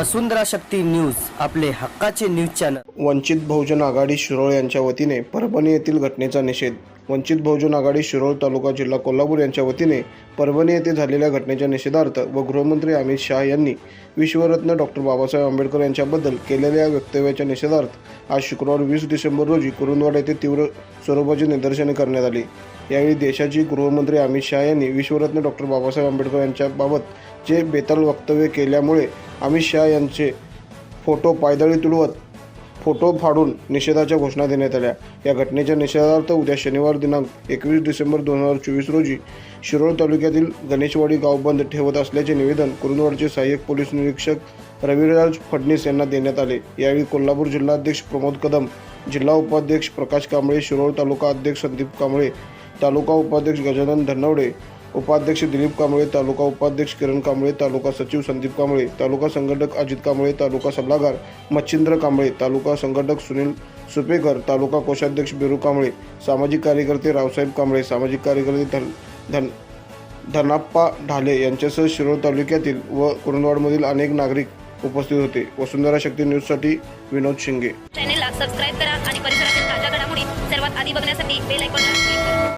वसुंधरा शक्ती news आपले हक्काचे news channel. Vanchit Bahujan Aghadi Shirol यांच्या वतीने परभणी येथील घटनेचा निषेध. वंचित बहुजन आघाडी शिरोळ तालुका जिल्हा कोल्हापूर यांच्या वतीने परभणी येथे झालेल्या घटनेच्या निषेधार्थ व गृहमंत्री अमित शहा यांनी विश्वरत्न डॉक्टर बाबासाहेब आंबेडकर यांच्याबद्दल केलेल्या वक्तव्याच्या निषेधार्थ आज शुक्रवार वीस डिसेंबर रोजी कुरुंदवाड येथे तीव्र स्वरूपाची निदर्शने करण्यात आली. यावेळी देशाची गृहमंत्री अमित शाह यांनी विश्वरत्न डॉक्टर बाबासाहेब आंबेडकर यांच्याबाबत जे बेताल वक्तव्य केल्यामुळे अमित शहा यांचे फोटो पायदळी तुडवत फोटो फाडून निषेधाच्या घोषणा देण्यात आल्या. या घटनेच्या निषेधार्थ उद्या शनिवार दिनांक एकवीस डिसेंबर दोन हजार चोवीस रोजी शिरोळ तालुक्यातील गणेशवाडी गाव बंद ठेवत असल्याचे निवेदन कुरुंदवाडचे सहाय्यक पोलीस निरीक्षक रविराज फडणीस यांना देण्यात आले. यावेळी कोल्हापूर जिल्हाध्यक्ष प्रमोद कदम जिल्हा उपाध्यक्ष प्रकाश कांबळे शिरोळ तालुका अध्यक्ष संदीप कांबळे तालुका उपाध्यक्ष गजानन धनवडे उपाध्यक्ष दिलीप कांबळे तालुका उपाध्यक्ष किरण कांबळे तालुका सचिव संदीप कांबळे तालुका संघटक अजित कांबळे तालुका सल्लागार मच्छिंद्र कांबळे तालुका संघटक सुनील सुपेकर तालुका कोषाध्यक्ष बिरू कांबळे सामाजिक कार्यकर्ते रावसाहेब कांबळे सामाजिक कार्यकर्ते धन धन धनाप्पा ढाले यांच्यासह शिरोळ तालुक्यातील व कुरुंदवाडमधील अनेक नागरिक उपस्थित होते. वसुंधरा शक्ती न्यूजसाठी विनोद शिंगे. चॅनेलला सबस्क्राईब करा आणि परिसरातील ताज्या घडामोडी सर्वात आधी बघण्यासाठी बेल आयकॉन